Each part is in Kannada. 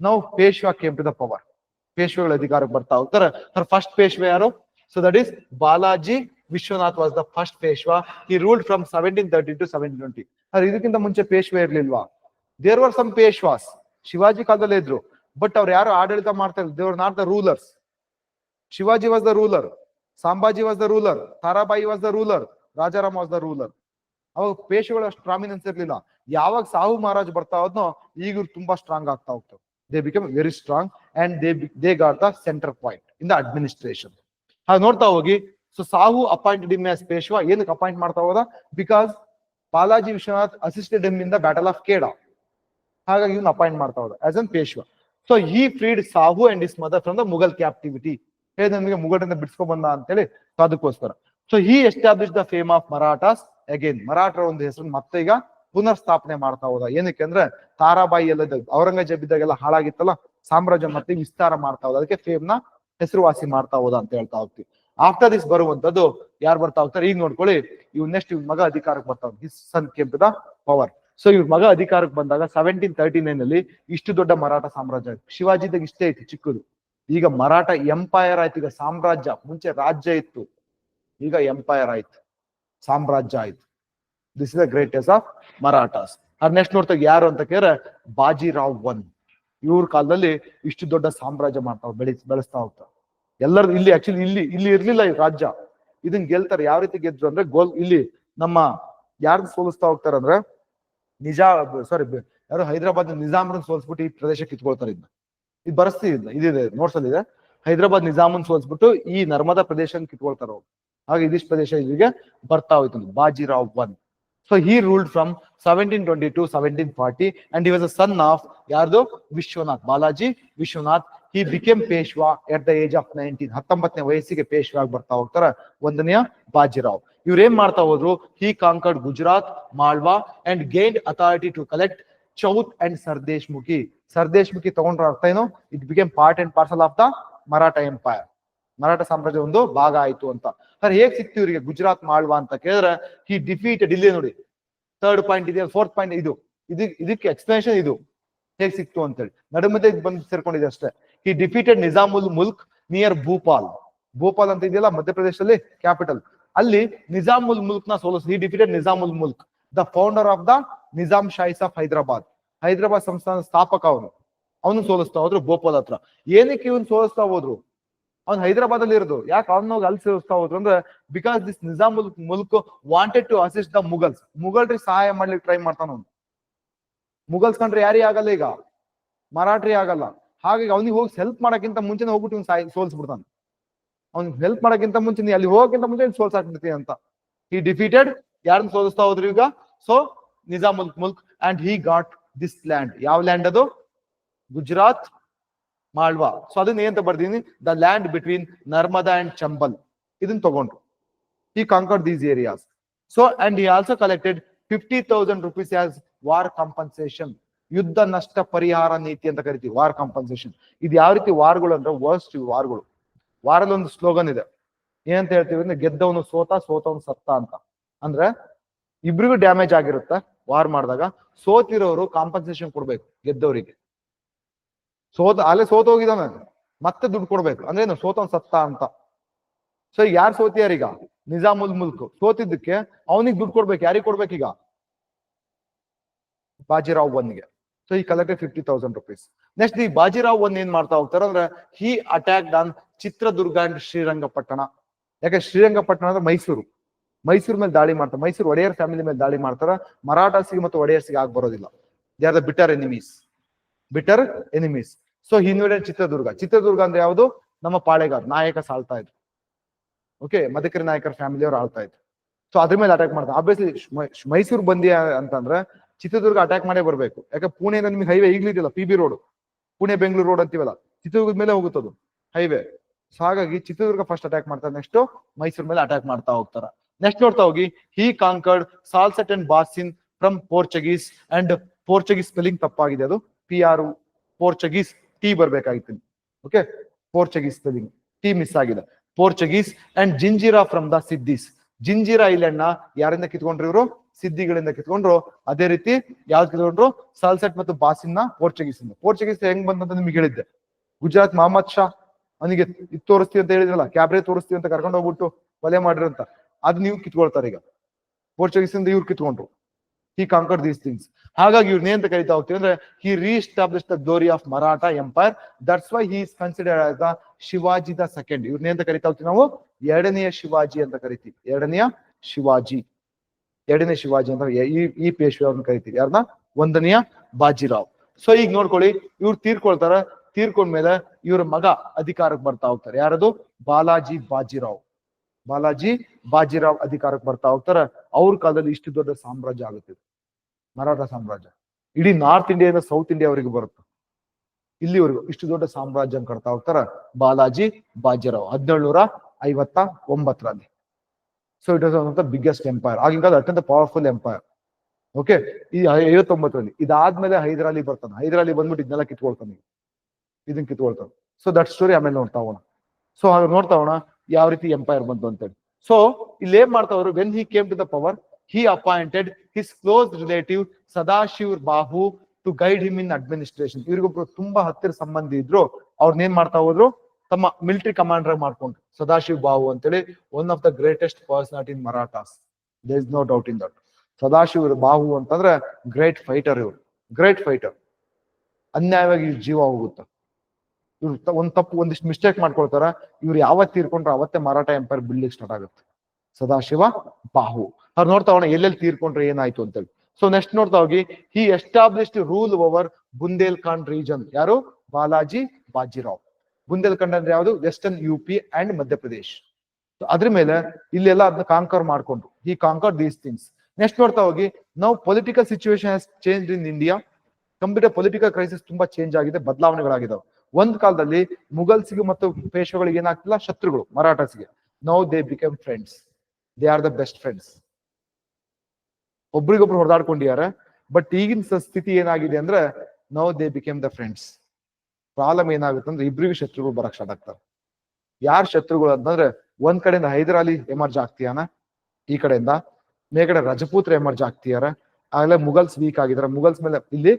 ನಾವು Peshwa came to the power ಪೇಶ್ವೆಗಳ ಅಧಿಕಾರಕ್ಕೆ ಬರ್ತಾ ಹೋಗ್ತಾರೆ ಫಸ್ಟ್ ಪೇಶ್ವೆ ಯಾರು so that is Balaji Vishwanath was the first Peshwa ಈ ruled from seventeen thirty to seventeen twenty ಇದಕ್ಕಿಂತ ಮುಂಚೆ ಪೇಶ್ವೆ ಇರ್ಲಿಲ್ವಾ? There were some Peshwas Shivaji ಕಾಲದಲ್ಲಿ ಇದ್ರು. ಬಟ್ ಅವ್ರು ಯಾರು ಆಡಳಿತ ಮಾಡ್ತಾ ಇದ್ರು? They were not the rulers Shivaji was the ruler Sambhaji was the ruler Tarabai was the ruler Rajaram was the ruler ಅವಾಗ ಪೇಶ್ವೆಗಳು ಅಷ್ಟು ಪ್ರಾಮಿನೆನ್ಸ್ ಇರ್ಲಿಲ್ಲ. ಯಾವಾಗ ಸಾಹು ಮಹಾರಾಜ್ ಬರ್ತಾ ಹೋದ್ನೋ ಈಗ ತುಂಬಾ ಸ್ಟ್ರಾಂಗ್ ಆಗ್ತಾ ಹೋಗ್ತವೆ. They become very strong and they they got the center point in the administration ಹಾಗೆ ನೋಡ್ತಾ ಹೋಗಿ so Sahu appointed him as Peshwa. ಏನಕ್ಕೆ ಅಪಾಯಿಂಟ್ ಮಾಡ್ತಾ ಹೋದ? Because Balaji Vishwanath assisted him in the battle of Khed ಹಾಗಾಗಿ ಇವ್ನ ಅಪಾಯಿಂಟ್ ಮಾಡ್ತಾ ಹೋದ ಆಸ್ ಅನ್ ಪೇಶ್ವಾ. ಸೊ ಈ freed Sahu and his mother from the Mughal captivity ಹೇ ನಮಗೆ ಮುಘಲರಿಂದ ಬಿಡಿಸ್ಕೊಂಡ್ ಬಂದ ಅಂತೇಳಿ ಅದಕ್ಕೋಸ್ಕರ. So he establish the fame of Marathas again ಮರಾಠರ ಒಂದು ಹೆಸರು, ಮತ್ತೆ ಈಗ ಪುನರ್ ಸ್ಥಾಪನೆ ಮಾಡ್ತಾ ಹೋದ. ಏನಕ್ಕೆ ಅಂದ್ರೆ ತಾರಾಬಾಯಿ ಎಲ್ಲ ಔರಂಗಜೇಬ್ ಇದ್ದಾಗೆಲ್ಲ ಹಾಳಾಗಿತ್ತಲ್ಲ, ಸಾಮ್ರಾಜ್ಯ ಮತ್ತೆ ವಿಸ್ತಾರ ಮಾಡ್ತಾ ಹೋದ. ಅದಕ್ಕೆ ಫೇಮ್ನ ಹೆಸರುವಾಸಿ ಮಾಡ್ತಾ ಹೋದ ಅಂತ ಹೇಳ್ತಾ ಹೋಗ್ತೀವಿ. ಆಫ್ಟರ್ ದಿಸ್ ಬರುವಂತದ್ದು ಯಾರು ಬರ್ತಾ ಹೋಗ್ತಾರೆ? ಈಗ ನೋಡ್ಕೊಳ್ಳಿ, ಇವ್ ನೆಕ್ಸ್ಟ್ ಇವ್ ಮಗ ಅಧಿಕಾರಕ್ಕೆ ಬರ್ತಾ ಹಿಸ್ ಸನ್ ಪವರ್ ಸೊ ಇವ್ ಮಗ ಅಧಿಕಾರಕ್ಕೆ ಬಂದಾಗ ಸೆವೆಂಟೀನ್ ತರ್ಟಿ ನೈನ್ ಅಲ್ಲಿ ಇಷ್ಟು ದೊಡ್ಡ ಮರಾಠ ಸಾಮ್ರಾಜ್ಯ ಶಿವಾಜಿದಾಗ ಇಷ್ಟೇ ಐತಿ ಚಿಕ್ಕದು. ಈಗ ಮರಾಠ ಎಂಪೈರ್ ಆಯ್ತು. ಈಗ ಸಾಮ್ರಾಜ್ಯ, ಮುಂಚೆ ರಾಜ್ಯ ಇತ್ತು. ಈಗ ಎಂಪೈರ್ ಆಯ್ತು. ಸಾಮ್ರಾಜ್ಯ ಆಯ್ತು. This is the greatest of Marathas ಅದ್ ನೆಕ್ಸ್ಟ್ ನೋಡ್ತಾಗ ಯಾರು ಅಂತ ಕೇಳಿದ್ರೆ ಬಾಜಿರಾವ್ ಒನ್. ಇವ್ರ ಕಾಲದಲ್ಲಿ ಇಷ್ಟು ದೊಡ್ಡ ಸಾಮ್ರಾಜ್ಯ ಮಾಡ್ತಾವ್, ಬೆಳಿ, ಬೆಳೆಸ್ತಾ ಹೋಗ್ತಾವ. ಎಲ್ಲರೂ ಇಲ್ಲಿ ಆಕ್ಚುಲಿ ಇಲ್ಲಿ ಇಲ್ಲಿ ಇರ್ಲಿಲ್ಲ ಈ ರಾಜ್ಯ. ಇದನ್ ಗೆಲ್ತಾರೆ, ಯಾವ ರೀತಿ ಗೆದ್ರು ಅಂದ್ರೆ ಗೋಲ್ ಇಲ್ಲಿ ನಮ್ಮ ಯಾರನ್ನ ಸೋಲಿಸ್ತಾ ಹೋಗ್ತಾರ ಅಂದ್ರೆ ನಿಜಾ ಸಾರಿ ಯಾರು ಹೈದರಾಬಾದ್ ನಿಜಾಮ್ರನ್ನ ಸೋಲ್ಸ್ಬಿಟ್ಟು ಈ ಪ್ರದೇಶ ಕಿತ್ಕೊಳ್ತಾರೆ ಇದನ್ನ ಇದು ಬರಸ್ತಿ ಇದನ್ನ ಇದಿದೆ ನೋಡ್ಸಲ್ಲಿದೆ ಹೈದರಾಬಾದ್ ನಿಜಾಮನ್ ಸೋಲ್ಸ್ಬಿಟ್ಟು ಈ ನರ್ಮದಾ ಪ್ರದೇಶ ಕಿತ್ಕೊಳ್ತಾರ ಅವ್ರು. ಹಾಗೆ ಇದಿಷ್ಟು ಪ್ರದೇಶ ಇಲ್ಲಿಗೆ ಬರ್ತಾ ಹೋಯ್ತು Bajirao one. So he ruled from seventeen twenty to seventeen forty and he was a son of ಯಾರ್ದು? Vishwanath, Balaji Vishwanath. He became Peshwa at the age of nineteen ಹತ್ತೊಂಬತ್ತನೇ ವಯಸ್ಸಿಗೆ ಪೇಶ್ವಾ ಬರ್ತಾ ಹೋಗ್ತಾರ ಒಂದನೆಯ ಬಾಜಿರಾವ್. ಇವ್ರೇನ್ ಮಾಡ್ತಾ ಹೋದ್ರು? He conquered Gujarat Malwa and gained authority to collect chauth and sardeshmukhi Mukhi sardeshmukhi ತಗೊಂಡ್ರ ಅರ್ಥ ಏನು? It became part and parcel of the Maratha empire Maratha ಸಾಮ್ರಾಜ್ಯ ಒಂದು ಭಾಗ ಆಯ್ತು ಅಂತ. ಸರ್ ಹೇಗ್ ಸಿಕ್ತು ಇವರಿಗೆ? ಗುಜರಾತ್ ಮಾಳ್ವಾ ಅಂತ ಕೇಳಿದ್ರೆ ಹಿ ಡಿಫೀಟೆಡ್ ಇಲ್ಲಿ ನೋಡಿ ಥರ್ಡ್ ಪಾಯಿಂಟ್ ಇದೆ ಫೋರ್ತ್ ಪಾಯಿಂಟ್ ಇದು. ಇದು, ಇದಕ್ಕೆ ಎಕ್ಸ್ಪ್ಲನೇಷನ್ ಇದು. ಹೇಗೆ ಸಿಕ್ತು ಅಂತೇಳಿ. ಹೇಳಿ ಬಂದು ಸೇರ್ಕೊಂಡಿದೆ ಅಷ್ಟೇ. ಈ ಡಿಫೀಟೆಡ್ ನಿಜಾಮುಲ್ ಮುಲ್ಕ್ ನಿಯರ್ ಭೂಪಾಲ್ ಭೋಪಾಲ್ ಅಂತ ಇದೆಯಲ್ಲ ಮಧ್ಯಪ್ರದೇಶದಲ್ಲಿ ಕ್ಯಾಪಿಟಲ್ ಅಲ್ಲಿ ನಿಜಾಮುಲ್ ಮುಲ್ಕ್ನ ಸೋಲಿಸ್ ಈ defeated Nizamul Mulk the founder of the Nizam Shahis of Hyderabad Hyderabad ಸಂಸ್ಥಾನ ಸ್ಥಾಪಕ ಅವನು. ಅವನು ಸೋಲಿಸ್ತಾ ಹೋದ್ರು ಭೋಪಾಲ್ ಹತ್ರ. ಏನಕ್ಕೆ ಇವನ್ ಸೋಲಿಸ್ತಾ ಹೋದ್ರು? ಅವ್ನು ಹೈದರಾಬಾದ್ ಅಲ್ಲಿ ಇರೋದು. ಯಾಕೆ ಅವ್ನ ಅಲ್ಲಿ ಸೇರಿಸ್ತಾ ಹೋದ್ರು? ಅಂದ್ರೆ because this Nizamul Mulk wanted to assist the Mughals ಮುಗಲ್ರಿಗೆ ಸಹಾಯ ಮಾಡ್ಲಿಕ್ಕೆ ಟ್ರೈ ಮಾಡ್ತಾನ ಅವ್ನು. ಮುಗಲ್ಸ್ ಕಂಡ್ರೆ ಯಾರೇ ಆಗಲ್ಲ ಈಗ? ಮರಾಠಿ ಆಗಲ್ಲ. ಹಾಗಾಗಿ ಅವ್ನಿಗೆ ಹೋಗಿ ಹೆಲ್ಪ್ ಮಾಡೋಕ್ಕಿಂತ ಮುಂಚೆನೆ ಹೋಗ್ಬಿಟ್ಟು ಸಾಯ್ ಸೋಲ್ಸ್ಬಿಡ್ತಾನೆ. ಅವ್ನಿಗೆ ಹೆಲ್ಪ್ ಮಾಡೋಕ್ಕಿಂತ ಮುಂಚೆ ನೀ ಅಲ್ಲಿ ಹೋಗೋಕ್ಕಿಂತ ಮುಂಚೆ ಸೋಲ್ಸ್ ಹಾಕ್ಬಿಡ್ತೀನಿ ಅಂತ. ಈ ಡಿಫೀಟೆಡ್ ಯಾರನ್ನ ಸೋಲಿಸ್ತಾ ಹೋದ್ರು ಈಗ? So Nizamul Mulk and he got this land ಯಾವ ಲ್ಯಾಂಡ್ ಅದು? ಗುಜರಾತ್. ಮಾಳ್ವಾ. ಸೊ ಅದನ್ನ ಏನಂತ ಬರ್ದೀನಿ the land between Narmada and Chambal. ಇದನ್ನ ತಗೊಂಡ್ರು. ಈ conquer these areas so and ಈ also collected fifty thousand rupees as war compensation ಯುದ್ಧ ನಷ್ಟ ಪರಿಹಾರ ನೀತಿ ಅಂತ ಕರಿತೀವಿ. ವಾರ್ ಕಾಂಪನ್ಸೇಷನ್ ಇದು ಯಾವ ರೀತಿ ವಾರ್ಗಳು ಅಂದ್ರೆ ವರ್ಸ್ಟ್ ವಾರ್ಗಳು. ವಾರದ ಸ್ಲೋಗನ್ ಇದೆ. ಏನಂತ ಹೇಳ್ತೀವಿ ಅಂದ್ರೆ ಗೆದ್ದವನು ಸೋತ, ಸೋತವನು ಸತ್ತ ಅಂತ. ಅಂದ್ರೆ ಇಬ್ರಿಗೂ ಡ್ಯಾಮೇಜ್ ಆಗಿರುತ್ತೆ ವಾರ್ ಮಾಡಿದಾಗ. ಸೋತಿರೋರು ಕಾಂಪನ್ಸೇಷನ್ ಕೊಡ್ಬೇಕು ಗೆದ್ದವರಿಗೆ. ಸೋತ, ಅಲ್ಲೇ ಸೋತ ಹೋಗಿದಾನೆ ಮತ್ತೆ ದುಡ್ಡು ಕೊಡ್ಬೇಕು. ಅಂದ್ರೆ ಏನು? ಸತ್ತ ಅಂತ. ಸೊ ಯಾರು ಸೋತಿಯಾರೀಗ ನಿಜಾಮುಲ್ ಮುಲ್ಕ್. ಸೋತಿದ್ದಕ್ಕೆ ಅವನಿಗೆ ದುಡ್ಡು ಕೊಡ್ಬೇಕು. ಯಾರಿಗ್ ಕೊಡ್ಬೇಕೀಗ ಬಾಜಿರಾವ್ ಒನ್ಗೆ ಸೊ ಈ collect fifty thousand rupees next ಈ ಬಾಜಿರಾವ್ ಒನ್ ಏನ್ ಮಾಡ್ತಾ ಹೋಗ್ತಾರೆ ಅಂದ್ರೆ he attack on Chitradurga and Srirangapatna. ಯಾಕೆ? ಶ್ರೀರಂಗಪಟ್ಟಣ ಅಂದ್ರೆ ಮೈಸೂರು. ಮೈಸೂರು ಮೇಲೆ ದಾಳಿ ಮಾಡ್ತಾರೆ. ಮೈಸೂರು ಒಡೆಯರ್ ಫ್ಯಾಮಿಲಿ ಮೇಲೆ ದಾಳಿ ಮಾಡ್ತಾರ. ಮರಾಠಾಸಿಗೆ ಮತ್ತು ಒಡೆಯರ್ಸಿಗೆ ಆಗ್ ಬರೋದಿಲ್ಲ. They are the bitter enemies bitter enemies so invaded Chitradurga. Chitradurga ಅಂದ್ರೆ ಯಾವುದು? ನಮ್ಮ ಪಾಳೆಗಾರ್, ನಾಯಕ ಸಾಲ್ತಾ ಇದ್ರು. ಓಕೆ ಮದಕರಿ ನಾಯಕರ ಫ್ಯಾಮಿಲಿ ಅವ್ರು ಆಳ್ತಾ ಇದ್ರು. ಸೊ ಅದ್ರ ಮೇಲೆ ಅಟ್ಯಾಕ್ ಮಾಡ್ತಾರೆ. ಆಬ್ವಿಯಸ್ಲಿ ಮೈಸೂರು ಬಂದಿ ಅಂತಂದ್ರೆ ಚಿತ್ರದುರ್ಗ ಅಟ್ಯಾಕ್ ಮಾಡೇ ಬರಬೇಕು. ಯಾಕೆ ಪುಣೆಯಿಂದ ನಿಮ್ಗೆ ಹೈವೇ ಈಗ್ಲೂ ಇದೆಯಲ್ಲ P B road Pune Bengaluru road ಅಂತೀವಲ್ಲ, ಚಿತ್ರದುರ್ಗದ ಮೇಲೆ ಹೋಗುತ್ತದು ಹೈವೇ ಸೊ ಹಾಗಾಗಿ ಚಿತ್ರದುರ್ಗ ಫಸ್ಟ್ ಅಟ್ಯಾಕ್ ಮಾಡ್ತಾರೆ. ನೆಕ್ಸ್ಟ್ ಮೈಸೂರ್ ಮೇಲೆ ಅಟ್ಯಾಕ್ ಮಾಡ್ತಾ ಹೋಗ್ತಾರೆ. ನೆಕ್ಸ್ಟ್ ನೋಡ್ತಾ ಹೋಗಿ he conquered Salsette and Bassein from Portuguese and Portuguese spelling ತಪ್ಪಾಗಿದೆ ಅದು. ಪಿ ಆರ್ ಪೋರ್ಚುಗೀಸ್ ಟಿ ಬರ್ಬೇಕಾಗಿತ್ತು. ಓಕೆ ಪೋರ್ಚುಗೀಸ್ ಟಿ ಮಿಸ್ ಆಗಿದೆ. Portuguese and Janjira from the Siddis Janjira ಐಲ್ಯಾಂಡ್ನ ಯಾರಿಂದ ಕಿತ್ಕೊಂಡ್ರು ಇವರು? ಸಿದ್ದಿಗಳಿಂದ ಕಿತ್ಕೊಂಡ್ರು. ಅದೇ ರೀತಿ ಯಾವ್ದು ಕಿತ್ಕೊಂಡ್ರು? ಸಾಲ್ಸೆಟ್ ಮತ್ತು ಬಾಸಿನ್ ಪೋರ್ಚುಗೀಸ್ ಇಂದ. ಪೋರ್ಚುಗೀಸ್ ಹೆಂಗ್ ಬಂದಂತ ನಿಮ್ಗೆ ಹೇಳಿದ್ದೆ. ಗುಜರಾತ್ ಮಹಮ್ಮದ್ ಶಾ ಅವನಿಗೆ ಇದು ತೋರಿಸ್ತೀವಿ ಅಂತ ಹೇಳಿದ್ರಲ್ಲ ಕ್ಯಾಬ್ರೆ ತೋರಿಸ್ತೀವಿ ಅಂತ ಕರ್ಕೊಂಡು ಹೋಗ್ಬಿಟ್ಟು ಕೊಲೆ ಮಾಡಿರಂತ ಅದು ನೀವು ಕಿತ್ಕೊಳ್ತಾರೆ ಈಗ. ಪೋರ್ಚುಗೀಸ್ ಇಂದ ಇವ್ರು ಕಿತ್ಕೊಂಡ್ರು. ಹಿ ಕಾಂಕರ್ ದೀಸ್ ಥಿಂಗ್ಸ್ ಹಾಗಾಗಿ ಇವ್ರನ್ನ ಅಂತ ಕರಿತಾ ಹೋಗ್ತೀವಿ ಅಂದ್ರೆ he reestablish the glory of Maratha empire that's why he is considered as the Shivaji the second ಇವ್ರನ್ನ ಅಂತ ಕರಿತಾ ಹೋಗ್ತೀವಿ ನಾವು? ಎರಡನೆಯ ಶಿವಾಜಿ ಅಂತ ಕರಿತೀವಿ. ಎರಡನೆಯ ಶಿವಾಜಿ. ಎರಡನೇ ಶಿವಾಜಿ ಅಂತ ಈ ಈ ಪೇಶ್ವೆ ಅವ್ರನ್ನ ಕರಿತೀವಿ. ಯಾರನ್ನ ಒಂದನೆಯ ಬಾಜಿರಾವ್. ಸೊ ಈಗ ನೋಡ್ಕೊಳ್ಳಿ, ಇವ್ರು ತೀರ್ಕೊಳ್ತಾರ. ತೀರ್ಕೊಂಡ್ಮೇಲೆ ಇವ್ರ ಮಗ ಅಧಿಕಾರಕ್ಕೆ ಬರ್ತಾ ಹೋಗ್ತಾರೆ. ಯಾರದು? ಬಾಲಾಜಿ ಬಾಜಿರಾವ್. ಬಾಲಾಜಿ ಬಾಜಿರಾವ್ ಅಧಿಕಾರಕ್ಕೆ ಬರ್ತಾ ಹೋಗ್ತಾರ. ಅವ್ರ ಕಾಲದಲ್ಲಿ ಇಷ್ಟು ದೊಡ್ಡ ಸಾಮ್ರಾಜ್ಯ ಆಗುತ್ತೆ. ಮರಾಠ ಸಾಮ್ರಾಜ್ಯ. ಇಡೀ ನಾರ್ತ್ ಇಂಡಿಯಾದಿಂದ ಸೌತ್ ಇಂಡಿಯಾವರೆಗೂ ಬರುತ್ತೆ. ಇಲ್ಲಿವರೆಗೂ ಇಷ್ಟು ದೊಡ್ಡ ಸಾಮ್ರಾಜ್ಯ ಕಟ್ತಾ ಹೋಗ್ತಾರ ಬಾಲಾಜಿ ಬಾಜಿರಾವ್ ಹದಿನೇಳುನೂರ ಐವತ್ತ ಒಂಬತ್ತರಲ್ಲಿ so it was one of the biggest empire ಆಗಿನ ಕಾಲ ಅತ್ಯಂತ ಪವರ್ಫುಲ್ ಎಂಪೈರ್ ಓಕೆ ಈ ಐವತ್ತೊಂಬತ್ತರಲ್ಲಿ. ಇದಾದ್ಮೇಲೆ ಹೈದರಾಲಿ ಬರ್ತಾನೆ ಹೈದರಾಲಿ ಬಂದ್ಬಿಟ್ಟು ಇದನ್ನೆಲ್ಲ ಕಿತ್ಕೊಳ್ತಾನೆ ಇದನ್ನ ಕಿತ್ಕೊಳ್ತಾನೆ. ಸೊ ದಟ್ ಸ್ಟೋರಿ ಆಮೇಲೆ ನೋಡ್ತಾ ಹೋಗೋಣ. ಸೊ ಹಾಗೆ ನೋಡ್ತಾ ಹೋಗೋಣ, ಯಾವ ರೀತಿ ಎಂಪೈರ್ ಬಂತು ಅಂತೇಳಿ. ಸೊ ಇಲ್ಲಿ ಏನ್ ಮಾಡ್ತಾವ್ರು when he came to the power he appointed his close relative Sadashiv Bahu to guide him in administration ಇವ್ರಿಗೊಬ್ರು ತುಂಬಾ ಹತ್ತಿರ ಸಂಬಂಧಿ ಇದ್ರು. ಅವ್ರನ್ನ ಏನ್ ಮಾಡ್ತಾ ಹೋದ್ರು? ತಮ್ಮ ಮಿಲಿಟರಿ ಕಮಾಂಡರ್ ಮಾಡ್ಕೊಂಡ್ರು. ಸದಾಶಿವ್ ಬಾಹು ಅಂತೇಳಿ one of the greatest personality in Marathas there is no doubt in that Sadashiv Bahu ಅಂತಂದ್ರೆ ಗ್ರೇಟ್ ಫೈಟರ್ ಇವ್ರು. ಗ್ರೇಟ್ ಫೈಟರ್ ಅನ್ಯಾಯವಾಗಿ ಇವ್ರ ಜೀವ ಹೋಗುತ್ತೆ. ಇವ್ರು ಒಂದ್ ತಪ್ಪು, ಒಂದಿಷ್ಟು ಮಿಸ್ಟೇಕ್ ಮಾಡ್ಕೊಳ್ತಾರ. ಇವ್ರು ಯಾವತ್ತು ತೀರ್ಕೊಂಡ್ರೆ ಅವತ್ತೇ ಮರಾಠ ಎಂಪೈರ್ ಬಿಲ್ಡಿಂಗ್ ಸ್ಟಾರ್ಟ್ ಆಗುತ್ತೆ. ಸದಾಶಿವ ಬಾಹು. ಅವ್ರು ನೋಡ್ತಾ ಹೋಗೋಣ ಎಲ್ಲೆಲ್ಲಿ ತೀರ್ಕೊಂಡ್ರೆ ಏನಾಯ್ತು ಅಂತೇಳಿ ಸೊ ನೆಕ್ಸ್ಟ್ ನೋಡ್ತಾ ಹೋಗಿ he established rule over Bundelkhand region ಯಾರು? ಬಾಲಾಜಿ ಬಾಜಿರಾವ್. ಬುಂದೇಲ್ಖಂಡ್ ಅಂದ್ರೆ ಯಾವುದು? Western U P and Madhya Pradesh ಅದ್ರ ಮೇಲೆ ಇಲ್ಲೆಲ್ಲ ಅದನ್ನ ಕಾಂಕರ್ ಮಾಡ್ಕೊಂಡ್ರು. He conquer these things next ನೋಡ್ತಾ ಹೋಗಿ ನಾವು political situation has change in India computer political crisis ತುಂಬಾ ಚೇಂಜ್ ಆಗಿದೆ, ಬದಲಾವಣೆಗಳಾಗಿದಾವೆ. ಒಂದ್ ಕಾಲದಲ್ಲಿ ಮುಗಲ್ಸಿಗೆ ಮತ್ತು ಪೇಶ್ವಗಳಿಗೆ ಏನಾಗ್ತಿಲ್ಲ? ಶತ್ರುಗಳು, ಮರಾಠಸ್ಗೆ. Now they become friends they are the best friends ಒಬ್ರಿಗೊಬ್ರು ಹೊಡೆದಾಡ್ಕೊಂಡಿದ್ದಾರೆ ಬಟ್ ಈಗಿನ ಸ್ಥಿತಿ ಏನಾಗಿದೆ ಅಂದ್ರೆ now they became the friends problem ಏನಾಗುತ್ತೆ ಅಂದ್ರೆ ಇಬ್ರಿಗೂ ಶತ್ರುಗಳು ಬರಕ್ ಸ್ಟಾರ್ಟ್ ಆಗ್ತಾರೆ. ಯಾರ್ ಶತ್ರುಗಳು ಅಂತಂದ್ರೆ ಒಂದ್ ಕಡೆಯಿಂದ ಹೈದರಾಲಿ ಎಮರ್ಜ್ ಆಗ್ತೀಯಾನ? ಈ ಕಡೆಯಿಂದ. ಮೇಗಡೆ ರಜಪೂತ್ರ ಎಮರ್ಜ್ ಆಗ್ತೀಯಾರ? ಆಗಲೇ ಮುಗಲ್ಸ್ ವೀಕ್ ಆಗಿದಾರೆ ಮುಗಲ್ಸ್ ಮೇಲೆ ಇಲ್ಲಿ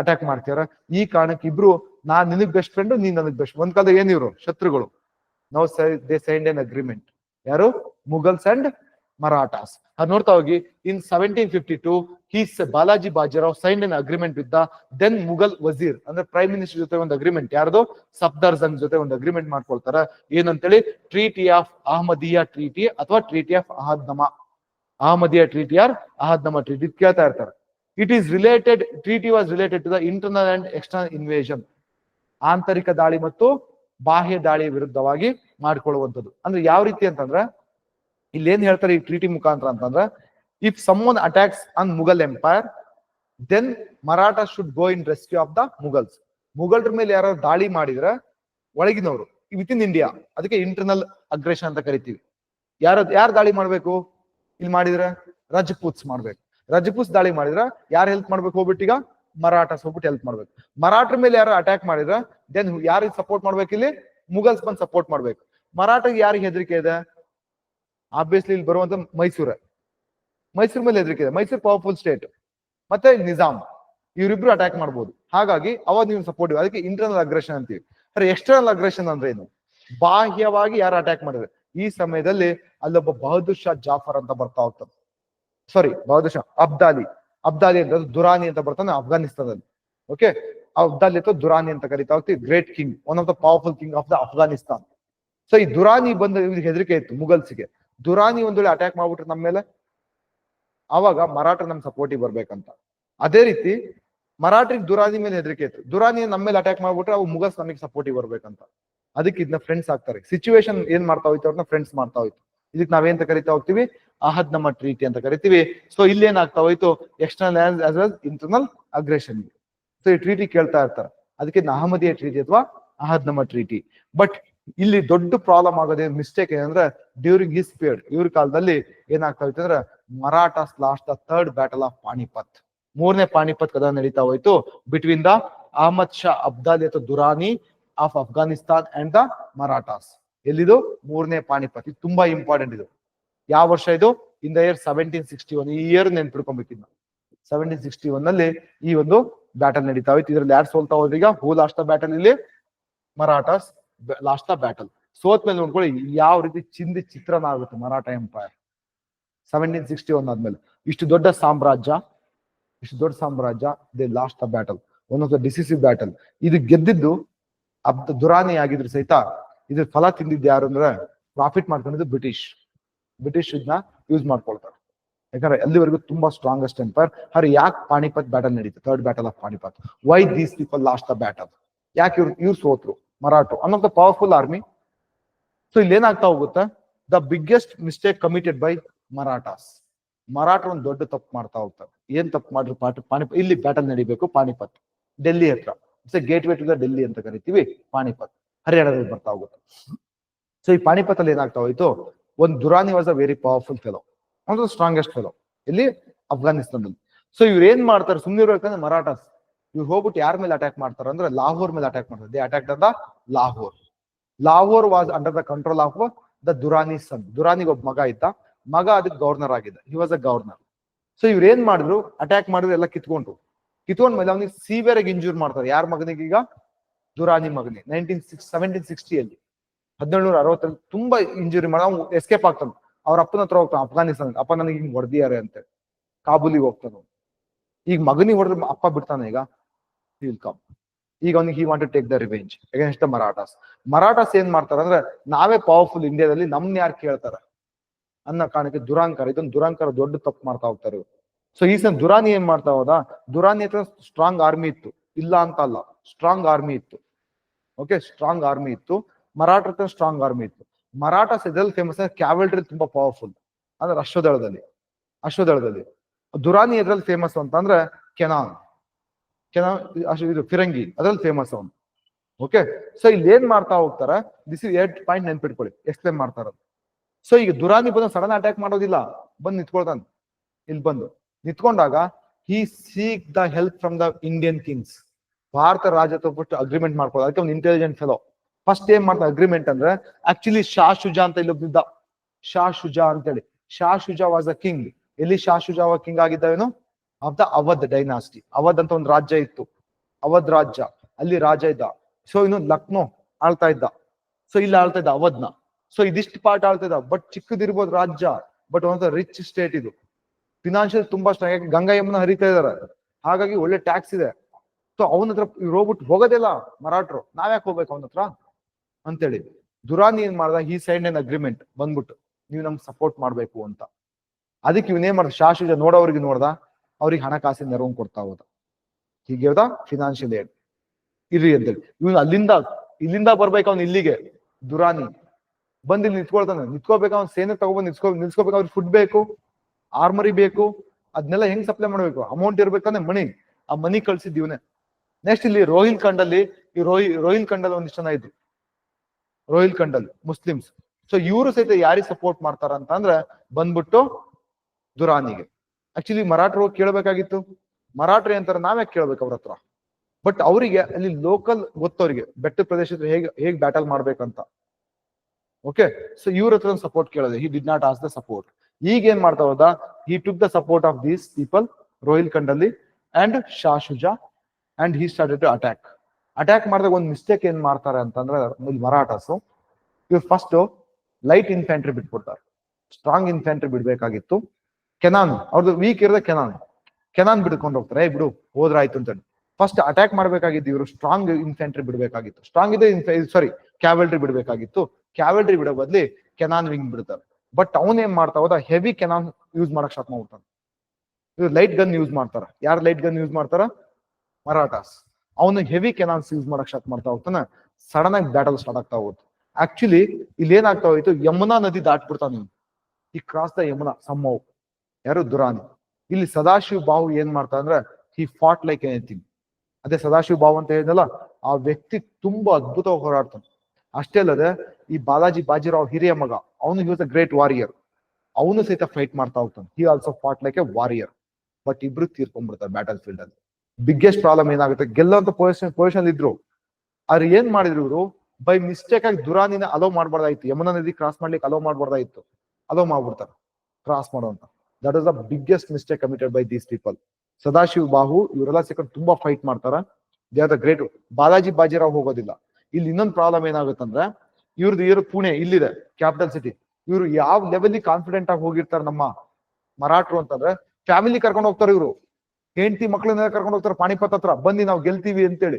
ಅಟ್ಯಾಕ್ ಮಾಡ್ತೀಯಾರ? ಈ ಕಾರಣಕ್ಕೆ ಇಬ್ರು, ನಾನ್ ನಿನಗ್ ಬೆಸ್ಟ್ ಫ್ರೆಂಡ್ ನೀನ್ ನನಗ್ ಬೆಸ್ಟ್ ಒಂದ್ ಕಾಲದ ಏನಿವ್ರು ಶತ್ರುಗಳು. ನಾವು ದೇ ಸೈಂಡ್ ಎನ್ ಅಗ್ರಿಮೆಂಟ್ ಯಾರು? ಮುಗಲ್ಸ್ ಅಂಡ್ ಮರಾಠಾಸ್ ಅದ್ ನೋಡ್ತಾ ಹೋಗಿ in seventeen fifty two his Balaji Bajirao sign an agreement with then Mughal wazir ಅಂದ್ರೆ ಪ್ರೈಮ್ ಮಿನಿಸ್ಟರ್ ಜೊತೆ ಒಂದು ಅಗ್ರಿಮೆಂಟ್ ಯಾರ್ದು? ಸಫ್ದರ್ ಜಂಗ್ ಜೊತೆ ಒಂದು ಅಗ್ರಿಮೆಂಟ್ ಮಾಡ್ಕೊಳ್ತಾರ. ಏನಂತೇಳಿ? ಟ್ರೀಟಿ ಆಫ್ ಅಹಮದಿಯಾ ಟ್ರೀಟಿ ಅಥವಾ treaty of Ahadnama Ahmadiya treaty or Ahadnama treaty ಕೇಳ್ತಾ ಇರ್ತಾರೆ. It is related treaty was related to the internal and external invasion ಆಂತರಿಕ ದಾಳಿ ಮತ್ತು ಬಾಹ್ಯ ದಾಳಿಯ ವಿರುದ್ಧವಾಗಿ ಮಾಡ್ಕೊಳ್ಳುವಂಥದ್ದು. ಅಂದ್ರೆ ಯಾವ ರೀತಿ ಅಂತಂದ್ರೆ ಇಲ್ಲಿ ಏನ್ ಹೇಳ್ತಾರೆ ಈ ಟ್ರೀಟಿ ಮುಖಾಂತರ ಅಂತಂದ್ರೆ if someone attacks on Mughal empire then Maratha should go in rescue of the Mughals ಮುಘಲ್ರ ಮೇಲೆ ಯಾರು ದಾಳಿ ಮಾಡಿದ್ರೆ ಒಳಗಿನವರು ವಿತ್ ಇನ್ ಇಂಡಿಯಾ ಅದಕ್ಕೆ ಇಂಟರ್ನಲ್ ಅಗ್ರೆಷನ್ ಅಂತ ಕರಿತೀವಿ. ಯಾರ, ಯಾರು ದಾಳಿ ಮಾಡ್ಬೇಕು? ಇಲ್ಲಿ ಮಾಡಿದ್ರೆ ರಜಪೂತ್ಸ್ ಮಾಡ್ಬೇಕು. ರಜಪೂತ್ಸ್ ದಾಳಿ ಮಾಡಿದ್ರೆ ಯಾರು ಹೆಲ್ಪ್ ಮಾಡ್ಬೇಕು ಹೋಗ್ಬಿಟ್ಟು ಈಗ? ಮರಾಠಸ್ ಹೋಗ್ಬಿಟ್ಟು ಹೆಲ್ಪ್ ಮಾಡ್ಬೇಕು. ಮರಾಠರ ಮೇಲೆ ಯಾರು ಅಟ್ಯಾಕ್ ಮಾಡಿದ್ರೆ ದೆನ್ ಯಾರಿಗೆ ಸಪೋರ್ಟ್ ಮಾಡ್ಬೇಕು ಇಲ್ಲಿ? ಮುಗಲ್ಸ್ ಬಂದ್ ಸಪೋರ್ಟ್ ಮಾಡ್ಬೇಕು. ಮರಾಠಗೆ ಯಾರಿಗೆ ಹೆದರಿಕೆ ಇದೆ? ಆಬ್ವಿಯಸ್ಲಿ ಇಲ್ಲಿ ಬರುವಂತ ಮೈಸೂರ. ಮೈಸೂರ್ ಮೇಲೆ ಹೆದರಿಕೆ ಇದೆ. ಮೈಸೂರು ಪವರ್ಫುಲ್ ಸ್ಟೇಟ್ ಮತ್ತೆ ನಿಜಾಮ್. ಇವರಿಬ್ರು ಅಟ್ಯಾಕ್ ಮಾಡ್ಬೋದು. ಹಾಗಾಗಿ ಅವಾಗ ನೀವು ಸಪೋರ್ಟಿವ್ ಅದಕ್ಕೆ ಇಂಟರ್ನಲ್ ಅಗ್ರೆಷನ್ ಅಂತೀವಿ. ಅರೆ ಎಕ್ಸ್ಟರ್ನಲ್ ಅಗ್ರೆಷನ್ ಅಂದ್ರೆ ಏನು? ಬಾಹ್ಯವಾಗಿ ಯಾರು ಅಟ್ಯಾಕ್ ಮಾಡಿದ್ರೆ? ಈ ಸಮಯದಲ್ಲಿ ಅಲ್ಲೊಬ್ಬ ಬಹದ್ದೂರ್ ಶಾ ಜಾಫರ್ ಅಂತ ಬರ್ತಾ ಹೋಗ್ತಾನೆ. ಸಾರಿ ಬಹದ್ದೂರ್ ಶಾ, ಅಬ್ದಾಲಿ. ಅಬ್ದಾಲಿ ಅಂತ ದುರಾನಿ ಅಂತ ಬರ್ತಾನೆ ಅಫ್ಘಾನಿಸ್ತಾನದಲ್ಲಿ. ಓಕೆ ಅಬ್ದಾಲಿ ಅಥವಾ ದುರಾನಿ ಅಂತ ಕರಿತಾ ಹೋಗ್ತೀವಿ. Great king one of the powerful king of the Afghanistan so ಈ ದುರಾನಿ ಬಂದ ಇವ್ರಿಗೆ ಹೆದರಿಕೆ ಇತ್ತು ಮುಗಲ್ಸ್ಗೆ ದುರಾನಿ ಒಂದ್ ವೇಳೆ ಅಟ್ಯಾಕ್ ಮಾಡ್ಬಿಟ್ರೆ ನಮ್ಮ ಮೇಲೆ? ಅವಾಗ ಮರಾಠ ನಮ್ ಸಪೋರ್ಟಿಗೆ ಬರ್ಬೇಕಂತ. ಅದೇ ರೀತಿ ಮರಾಠಿಗೆ ದುರಾನಿ ಮೇಲೆ ಹೆದರಿಕೆ ಇತ್ತು. ದುರಾನಿ ನಮ್ಮ ಮೇಲೆ ಅಟ್ಯಾಕ್ ಮಾಡ್ಬಿಟ್ರೆ ಅವು ಮುಗಲ್ಸ್ ನಮಗೆ ಸಪೋರ್ಟಿಗೆ ಬರ್ಬೇಕಂತ. ಅದಕ್ಕೆ ಇದನ್ನ ಫ್ರೆಂಡ್ಸ್ ಆಗ್ತಾರೆ. ಸಿಚುವೇಶನ್ ಏನ್ ಮಾಡ್ತಾ ಹೋಯ್ತು ಅವ್ರನ್ನ ಫ್ರೆಂಡ್ಸ್ ಮಾಡ್ತಾ ಹೋಯ್ತು. ಇದಕ್ಕೆ ನಾವೇನ್ ಕರಿತಾ ಹೋಗ್ತೀವಿ? ಅಹದ್ ನಮ್ಮ ಟ್ರೀಟಿ ಅಂತ ಕರಿತೀವಿ. ಸೊ ಇಲ್ಲಿ ಏನಾಗ್ತಾ ಹೋಯ್ತು external as well internal aggression so ಈ ಟ್ರೀಟಿ ಕೇಳ್ತಾ ಇರ್ತಾರೆ. ಅದಕ್ಕೆ ಅಹಮದಿಯ ಟ್ರೀಟಿ ಅಥವಾ ಅಹದ್ ನಮ್ಮ ಟ್ರೀಟಿ ಬಟ್ ಇಲ್ಲಿ ದೊಡ್ಡ ಪ್ರಾಬ್ಲಮ್ ಆಗೋದೇ ಮಿಸ್ಟೇಕ್ ಏನಂದ್ರೆ ಡ್ಯೂರಿಂಗ್ ಹಿಸ್ ಪೀರಿಯಡ್ ಇವ್ರ ಕಾಲದಲ್ಲಿ ಏನಾಗ್ತಾ ಇತ್ತು ಅಂದ್ರೆ Marathas lost the third battle of Panipat ಮೂರನೇ ಪಾಣಿಪತ್ ಕದ ನಡೀತಾ ಹೋಯ್ತು. ಬಿಟ್ವೀನ್ ದ ಅಹಮದ್ ಶಾ ಅಬ್ದಾಲಿ ಅಥವಾ Durrani of Afghanistan and the Marathas ಎಲ್ಲಿದು? ಮೂರನೇ ಪಾಣಿಪತ್ ಇದು ತುಂಬಾ ಇಂಪಾರ್ಟೆಂಟ್ ಇದು. ಯಾವ ವರ್ಷ ಇದು? In the year seventeen sixty one ಈ ಇಯರ್ ನೆನ್ಪಿಡ್ಕೊಬೇಕಿದ್ನ ಸೆವೆಂಟೀನ್ ಸಿಕ್ಸ್ಟಿ ಒನ್ನಲ್ಲಿ ಈ ಒಂದು ಬ್ಯಾಟಲ್ ನಡೀತಾ ಹೋಯ್ತು. ಇದ್ರಲ್ಲಿ ಯಾರು ಸೋಲ್ತಾ ಹೋದ್ರೀಗ ಹೂ ಲಾಸ್ಟ್ ಬ್ಯಾಟಲ್ ಇಲ್ಲಿ? ಮರಾಠಾಸ್ ಲಾಸ್ಟ್ ಬ್ಯಾಟಲ್ ಸೋತ್ ಮೇಲೆ ನೋಡ್ಕೊಳ್ಳಿ, ಯಾವ ರೀತಿ ಚಿಂದಿ ಚಿತ್ರಣ ಆಗುತ್ತೆ Maratha empire seventeen sixty one ಆದ್ಮೇಲೆ. ಇಷ್ಟು ದೊಡ್ಡ ಸಾಮ್ರಾಜ್ಯ, ಇಷ್ಟು ದೊಡ್ಡ ಸಾಮ್ರಾಜ್ಯ they lost of battle one of the decisive battle ಇದು ಗೆದ್ದಿದ್ದು ಅಬ್ದ ದುರಾನಿ ಆಗಿದ್ರು ಸಹಿತ ಇದ್ರ ಫಲ ತಿಂದಿದ್ದು ಯಾರು ಅಂದ್ರೆ ಪ್ರಾಫಿಟ್ ಮಾಡ್ಕೊಂಡಿದ್ದು ಬ್ರಿಟಿಷ್ ಬ್ರಿಟಿಷ್ ಇದನ್ನ ಯೂಸ್ ಮಾಡ್ಕೊಳ್ತಾರೆ. ಯಾಕಂದ್ರೆ ಅಲ್ಲಿವರೆಗೂ ತುಂಬಾ ಸ್ಟ್ರಾಂಗೆಸ್ಟ್ ಎಂಪೈರ್ ಅವ್ರು ಯಾಕೆ ಪಾಣಿಪತ್ ಬ್ಯಾಟಲ್ ನಡೀತು? Third battle of Panipat. Why these people lost the battle ಯಾಕೆ ಇವ್ರು ಇವ್ರು ಸೋತ್ರು? ಮರಾಠು. One of the powerful army so ಇಲ್ಲಿ ಏನಾಗ್ತಾ ಹೋಗುತ್ತೆ? The biggest mistake committed by Marathas Maratha ಒಂದು ದೊಡ್ಡ ತಪ್ಪು ಮಾಡ್ತಾ ಹೋಗ್ತಾರೆ. ಏನ್ ತಪ್ಪು ಮಾಡಿದ್ರು ಪಾಠ ಪಾನಿಪತ್ ಇಲ್ಲಿ ಬ್ಯಾಟಲ್ ನಡಿಬೇಕು ಪಾಣಿಪತ್ ಡೆಲ್ಲಿ ಹತ್ರ. It's gateway to the Delhi ಅಂತ ಕರಿತೀವಿ ಪಾಣಿಪತ್ ಹರಿಯಾಣದಲ್ಲಿ ಬರ್ತಾ ಹೋಗುತ್ತೆ. ಸೊ ಈ ಪಾಣಿಪತ್ ಅಲ್ಲಿ ಏನಾಗ್ತಾ ಹೋಯ್ತು? ಒಂದು Durani was a very powerful fellow ಒಂದು ಸ್ಟ್ರಾಂಗೆಸ್ಟ್ ಫೆಲೋ ಇಲ್ಲಿ ಅಫ್ಘಾನಿಸ್ತಾನದಲ್ಲಿ ಸೊ ಇವ್ರು ಏನ್ ಮಾಡ್ತಾರೆ? ಸುಮ್ಮನೆ ಇರ್ಬೇಕಂದ್ರೆ ಮರಾಠಾಸ್. ಇವ್ರು ಹೋಗ್ಬಿಟ್ಟು ಯಾರ ಮೇಲೆ ಅಟ್ಯಾಕ್ ಮಾಡ್ತಾರೆ ಅಂದ್ರೆ ಲಾಹೋರ್ ಮೇಲೆ ಅಟ್ಯಾಕ್ ಮಾಡ್ತಾರೆ. They attack the Lahore. Lahore was under the control of the Durani son ದುರಾನಿಗೆ ಒಬ್ಬ ಮಗ ಇದ್ದ. ಮಗ ಅದಕ್ಕೆ ಗವರ್ನರ್ ಆಗಿದ್ದ. He was a governor so ಇವ್ರು ಏನ್ ಮಾಡಿದ್ರು? ಅಟ್ಯಾಕ್ ಮಾಡಿದ್ರು, ಎಲ್ಲ ಕಿತ್ಕೊಂಡ್ರು. ಕಿತ್ಕೊಂಡ್ಮೇಲೆ ಅವನಿಗೆ ಸಿವಿಯರ್ ಆಗಿ ಇಂಜೂರ್ ಮಾಡ್ತಾರೆ. ಯಾರ ಮಗನಿಗೆ ಈಗ? ದುರಾನಿ ಮಗನಿ ನೈನ್ಟೀನ್ ಸಿಕ್ಸ್ ಸೆವೆಂಟೀನ್ ಸಿಕ್ಸ್ಟಿಯಲ್ಲಿ ಹದಿನೇಳುನೂರ ಅರವತ್ತಲ್ಲಿ ತುಂಬಾ ಇಂಜುರಿ ಮಾಡಿ ಅವ್ನು ಎಸ್ಕೇಪ್ ಆಗ್ತಾನೆ. ಅವ್ರ ಅಪ್ಪನ ಹತ್ರ ಹೋಗ್ತಾನೆ. ಅಫ್ಘಾನಿಸ್ತಾನ. ಅಪ್ಪ ನನಗೆ ಹಿಂಗ್ ಹೊಡೆದಿದ್ದಾರೆ ಅಂತ. ಕಾಬೂಲಿಗೆ ಹೋಗ್ತಾನ ಈಗ ಮಗನಿಗೆ ಹೊಡೆದ್ರೆ ಅಪ್ಪ ಬಿಡ್ತಾನೆ ಈಗ. ಈಗ ಅವ್ನಿಗೆ he want to take the revenge against the Marathas Marathas ಏನ್ ಮಾಡ್ತಾರೆ ಅಂದ್ರೆ, ನಾವೇ ಪವರ್ಫುಲ್ ಇಂಡಿಯಾದಲ್ಲಿ ನಮ್ನ ಯಾರು ಕೇಳ್ತಾರೆ? ಅನ್ನೋ ಕಾರಣಕ್ಕೆ ದುರಾಂಕಾರ, ಇದೊಂದು ದುರಾಂಕಾರ ದೊಡ್ಡ ತಪ್ಪು ಮಾಡ್ತಾ ಹೋಗ್ತಾರೆ ಸೊ ಈ ಸಲ ದುರಾನಿ ಏನ್ ಮಾಡ್ತಾ ಹೋದ? ದುರಾನಿ ಹತ್ರ ಸ್ಟ್ರಾಂಗ್ ಆರ್ಮಿ ಇತ್ತು. ಇಲ್ಲ ಅಂತ ಅಲ್ಲ ಸ್ಟ್ರಾಂಗ್ ಆರ್ಮಿ ಇತ್ತು. ಓಕೆ ಸ್ಟ್ರಾಂಗ್ ಆರ್ಮಿ ಇತ್ತು. ಮರಾಠ ಹತ್ರ ಸ್ಟ್ರಾಂಗ್ ಆರ್ಮಿ ಇತ್ತು. ಮರಾಠಾಸ್ ಇದ್ರಲ್ಲಿ ಫೇಮಸ್ ಕ್ಯಾವೆಲ್ಟ್ರಿ ತುಂಬಾ ಪವರ್ಫುಲ್ ಅಂದ್ರೆ ಅಶ್ವದಳದಲ್ಲಿ. ಅಶ್ವದಳದಲ್ಲಿ. ದುರಾನಿ ಎದ್ರಲ್ಲಿ ಫೇಮಸ್ ಅಂತಂದ್ರೆ ಕೆನಾನ್. ಅಶ್ವ ಇದು ಫಿರಂಗಿ, ಅದ್ರಲ್ಲಿ ಫೇಮಸ್ ಅವನು. ಓಕೆ ಸೊ ಇಲ್ಲಿ ಏನ್ ಮಾಡ್ತಾ ಹೋಗ್ತಾರೆ? ದಿಸ್ ಇಸ್ ಏಟ್ ಪಾಯಿಂಟ್ ನೆನ್ಪಿಟ್ಕೊಳ್ಳಿ. ಎಕ್ಸ್ಪ್ಲೇನ್ ಮಾಡ್ತಾರ ಸೊ ಈಗ ದುರಾನಿ ಬಂದು ಸಡನ್ ಅಟ್ಯಾಕ್ ಮಾಡೋದಿಲ್ಲ. ಬಂದು ನಿತ್ಕೊಳ್ತಾನೆ. ಇಲ್ಲಿ ಬಂದು. ನಿಂತ್ಕೊಂಡಾಗ he seek the help from the Indian kings Bharat ರಾಜತ್ವ ಫಸ್ಟ್ ಅಗ್ರಿಮೆಂಟ್ ಮಾಡ್ಕೊಳ್ಳೋದು. ಅದಕ್ಕೆ ಒಂದು ಇಂಟೆಲಿಜೆಂಟ್ ಫೆಲೋ ಫಸ್ಟ್ ಏನ್ ಮಾಡ್ತಾರೆ ಅಗ್ರಿಮೆಂಟ್ ಅಂದ್ರೆ ಆಕ್ಚುಲಿ ಶಾ ಶುಜಾ ಅಂತ ಇಲ್ಲಿ ಒಬ್ಬಿದ್ದ ಶಾ ಶುಜಾ ಅಂತೇಳಿ. Shah Shuja was a king ಎಲ್ಲಿ Shah Shuja king ಆಗಿದ್ದವೇನು? Of the Awadh dynasty Awadh ಅಂತ ಒಂದು ರಾಜ್ಯ ಇತ್ತು. ಅವಧ್ ರಾಜ್ಯ. ಅಲ್ಲಿ ರಾಜ ಇದ್ದ. ಸೊ ಇನ್ನು ಲಕ್ನೋ ಆಳ್ತಾ ಇದ್ದ. ಸೊ ಇಲ್ಲಿ ಆಳ್ತಾ ಇದ್ದ ಅವಧ್ನ ಸೊ ಇದಿಷ್ಟು ಪಾರ್ಟ್ ಆಳ್ತಾ ಇದ್ದ. ಬಟ್ ಚಿಕ್ಕದಿರ್ಬೋದು ರಾಜ್ಯ. ಬಟ್ ಒಂದು ರಿಚ್ ಸ್ಟೇಟ್ ಇದು. ಫಿನಾನ್ಷಿಯಲ್ ತುಂಬಾ ಸ್ಟ್ರಾಂಗ್ ಯಾಕೆ ಗಂಗಾ ಹರಿತಾ ಇದಾರೆ. ಹಾಗಾಗಿ ಒಳ್ಳೆ ಟ್ಯಾಕ್ಸ್ ಇದೆ. ಸೊ ಅವನ ಹತ್ರ ರೋಬೋಟ್ ಹೋಗೋದಿಲ್ಲ ಮರಾಠರು. ನಾವ್ಯಾಕೆ ಹೋಗ್ಬೇಕು ಅವನ ಹತ್ರ? ಅಂತೇಳಿ. ದುರಾನಿ ಏನ್ ಮಾಡ್ದ? ಈ ಸೈಂಡ್ ಏನ್ ಅಗ್ರಿಮೆಂಟ್ ಬಂದ್ಬಿಟ್ಟು. ನೀವು ನಮ್ಗೆ ಸಪೋರ್ಟ್ ಮಾಡ್ಬೇಕು ಅಂತ. ಅದಕ್ಕೆ ಇವನೇನ್ ಮಾಡ್ದ? ಶಾಶ್ವತ ನೋಡೋರಿಗೆ ನೋಡ್ದ? ಅವ್ರಿಗೆ ಹಣಕಾಸಿನ ನೆರವು ಕೊಡ್ತಾ ಹೋದ. ಹೀಗೆ ಹೇಳ್ದ ಫಿನಾನ್ಷಿಯಲ್ ಏಡ್ ಇರ್ರಿ ಅಂತೇಳಿ ಇವನು ಅಲ್ಲಿಂದ, ಇಲ್ಲಿಂದ ಬರ್ಬೇಕು ಅವ್ನು ಇಲ್ಲಿಗೆ ದುರಾನಿ ಬಂದ್ ಇಲ್ಲಿ ನಿಂತ್ಕೊಳ್ತಾನೆ. ನಿಂತ್ಕೋಬೇಕು ಅವ್ನು, ಸೇನೆ ತಗೊಬಂದು ನಿಲ್ಸ್ಕೊ ನಿಲ್ಸ್ಕೋಬೇಕು ಅವ್ರಿಗೆ ಫುಡ್ ಬೇಕು ಆರ್ಮರಿ ಬೇಕು, ಅದನ್ನೆಲ್ಲ ಹೆಂಗ್ ಸಪ್ಲೈ ಮಾಡ್ಬೇಕು? ಅಮೌಂಟ್ ಇರ್ಬೇಕಂದ್ರೆ ಮನಿ ಆ ಮನಿ ಕಳ್ಸಿದ್ ಇವನೇ. ನೆಕ್ಸ್ಟ್ ಇಲ್ಲಿ ರೋಹಿಲ್ ಕಂಡಲ್ಲಿ ಈ ರೋಹಿ, ರೋಹಿಲ್ ಖಂಡಲ್ ಒಂದಿಷ್ಟು ಜನ ಇದ್ರು ರೋಹಿಲ್ ಖಂಡಲ್ ಮುಸ್ಲಿಮ್ಸ್. ಸೊ ಇವರು ಸಹಿತ ಯಾರಿಗೆ ಸಪೋರ್ಟ್ ಮಾಡ್ತಾರ ಅಂತಂದ್ರೆ ಬಂದ್ಬಿಟ್ಟು ದುರಾನಿಗೆ ಆಕ್ಚುಲಿ ಮರಾಠರು ಕೇಳಬೇಕಾಗಿತ್ತು. ಮರಾಠರು ಅಂತಾರೆ, ನಾವ್ಯಾಕೆ ಕೇಳ್ಬೇಕು ಅವ್ರ ಹತ್ರ? ಬಟ್ ಅವರಿಗೆ, ಅಲ್ಲಿ ಲೋಕಲ್ ಗೊತ್ತವರಿಗೆ, ಬೆಟ್ಟ ಪ್ರದೇಶದ ಹೇಗೆ, ಹೇಗ್ ಬ್ಯಾಟಲ್ ಮಾಡ್ಬೇಕಂತ. ಓಕೆ ಸೊ ಇವ್ರ ಹತ್ರ ಸಪೋರ್ಟ್ ಕೇಳೋದು. He did not as the support ಈಗ ಏನ್ ಮಾಡ್ತಾ ಹೋದ? He took the support of these people Rohil ಖಂಡಲ್ಲಿ and Shah Shuja and he started to attack attack ಮಾಡಿದಾಗ ಒಂದು ಮಿಸ್ಟೇಕ್ ಏನ್ ಮಾಡ್ತಾರೆ ಅಂತಂದ್ರೆ ಮರಾಠಾಸು, ಇವ್ರು ಫಸ್ಟ್ ಲೈಟ್ ಇನ್ಫ್ಯಾಂಟ್ರಿ ಬಿಟ್ಬಿಡ್ತಾರೆ. ಸ್ಟ್ರಾಂಗ್ ಇನ್ಫ್ಯಾಂಟ್ರಿ ಬಿಡ್ಬೇಕಾಗಿತ್ತು. ಕೆನಾನ್ ಅವ್ರದ್ದು ವೀಕ್ ಇರೋದೇ ಕೆನಾನ್. ಕೆನಾನ್ ಬಿಡ್ಕೊಂಡು ಹೋಗ್ತಾರೆ ಬಿಡು, ಹೋದ್ರಾಯ್ತು ಅಂತ ಫಸ್ಟ್ ಅಟ್ಯಾಕ್ ಮಾಡ್ಬೇಕಾಗಿತ್ತು ಇವರು ಸ್ಟ್ರಾಂಗ್ ಇನ್ಫೆಂಟ್ರಿ ಬಿಡಬೇಕಾಗಿತ್ತು. ಸ್ಟ್ರಾಂಗ್ ಇದೆ ಸಾರಿ ಕ್ಯಾವೆಲ್ರಿ ಬಿಡಬೇಕಾಗಿತ್ತು. ಕ್ಯಾವೆಲ್ರಿ ಬಿಡೋ ಬದ್ಲಿ ಕೆನಾನ್ ವಿಂಗ್ ಬಿಡ್ತಾರೆ. ಬಟ್ ಅವನ್ ಏನ್ ಮಾಡ್ತಾ ಹೋದ ಹೆವಿ ಕೆನಾನ್ ಯೂಸ್ ಮಾಡಕ್ ಸ್ಟಾರ್ಟ್ ಮಾಡ್ಬಿಡ್ತಾನೆ ಇದು ಲೈಟ್ ಗನ್ ಯೂಸ್ ಮಾಡ್ತಾರ. ಯಾರು ಲೈಟ್ ಗನ್ ಯೂಸ್ ಮಾಡ್ತಾರ? ಮರಾಠಾಸ್. ಅವನು ಹೆವಿ ಕೆನಾನ್ಸ್ ಯೂಸ್ ಮಾಡಕ್ ಸ್ಟಾರ್ಟ್ ಮಾಡ್ತಾ ಹೋಗ್ತಾನೆ. ಸಡನ್ ಆಗಿ ಬ್ಯಾಟಲ್ ಸ್ಟಾರ್ಟ್ ಆಗ್ತಾ ಹೋಗುತ್ತೆ. ಆಕ್ಚುಲಿ ಇಲ್ಲಿ ಏನಾಗ್ತಾ ಹೋಯ್ತು, ಯಮುನಾ ನದಿ ದಾಟ್ಬಿಡ್ತಾನೆ ಈ ಕ್ರಾಸ್ ದ ಯಮುನಾ ಸಮ್ಮವ್ ಯಾರು ದುರಾನಿ ಇಲ್ಲಿ ಸದಾಶಿವ್ ಬಾವು ಏನ್ ಮಾಡ್ತಾ ಅಂದ್ರೆ ಹಿ ಫಾಟ್ ಲೈಕ್ ಎನಿಥಿಂಗ್ ಅದೇ ಸದಾಶಿವ್ ಬಾವು ಅಂತ ಹೇಳಿದಲ್ಲ ಆ ವ್ಯಕ್ತಿ ತುಂಬಾ ಅದ್ಭುತವಾಗಿ ಹೋರಾಡ್ತಾನೆ. ಅಷ್ಟೇ ಅಲ್ಲದೆ, ಈ ಬಾಲಾಜಿ ಬಾಜಿರಾವ್ ಹಿರಿಯ ಮಗ, ಅವನು he was a great warrior ಅವನು ಸಹಿತ ಫೈಟ್ ಮಾಡ್ತಾ ಹೋಗ್ತಾನೆ. He also fought like a warrior but ಇಬ್ರು ತೀರ್ಕೊಂಡ್ಬಿಡ್ತಾರೆ ಬ್ಯಾಟಲ್ ಫೀಲ್ಡ್ ಅಲ್ಲಿ. ಬಿಗ್ಗೆಸ್ಟ್ ಪ್ರಾಬ್ಲಮ್ ಏನಾಗುತ್ತೆ? ಗೆಲ್ಲೋಂತ ಪೊಸಿಷನ್ ಪೊಸಿಷನ್ ಇದ್ರು. ಅವ್ರು ಏನ್ ಮಾಡಿದ್ರು ಇವರು? ಬೈ ಮಿಸ್ಟೇಕ್ ಆಗಿ ದುರಾನಿನ ಅಲೋ ಮಾಡ್ಬಾರ್ದಾಯ್ತು. ಯಮುನಾ ನದಿ ಕ್ರಾಸ್ ಮಾಡ್ಲಿಕ್ಕೆ ಅಲೋ ಮಾಡ್ಬಾರ್ದಾಯ್ತು. ಅಲೋ ಮಾಡ್ಬಿಡ್ತಾರೆ. ಕ್ರಾಸ್ ಮಾಡುವಂತ. That is the biggest mistake committed by these people Sadashiv Bhau ಇವರೆಲ್ಲ ಸೇರ್ಕೊಂಡು ತುಂಬಾ ಫೈಟ್ ಮಾಡ್ತಾರ. They are the great Balaji Bajirao ಹೋಗೋದಿಲ್ಲ. ಇಲ್ಲಿ ಇನ್ನೊಂದು ಪ್ರಾಬ್ಲಮ್ ಏನಾಗುತ್ತಂದ್ರೆ ಇವ್ರದ್ದು ಇವ್ರ ಪುಣೆ, ಇಲ್ಲಿದೆ ಕ್ಯಾಪಿಟಲ್ ಸಿಟಿ ಇವರು ಯಾವ ಲೆವೆಲ್ ಕಾನ್ಫಿಡೆಂಟ್ ಆಗಿ ಹೋಗಿರ್ತಾರೆ ನಮ್ಮ ಮರಾಠರು ಅಂತಂದ್ರೆ ಫ್ಯಾಮಿಲಿ ಕರ್ಕೊಂಡು ಹೋಗ್ತಾರೆ ಇವರು. ಹೆಂಡತಿ ಮಕ್ಕಳನ್ನ ಕರ್ಕೊಂಡು ಹೋಗ್ತಾರೆ ಪಾಣಿಪತ್ ಹತ್ರ. ಬನ್ನಿ ನಾವು ಗೆಲ್ತೀವಿ ಅಂತೇಳಿ.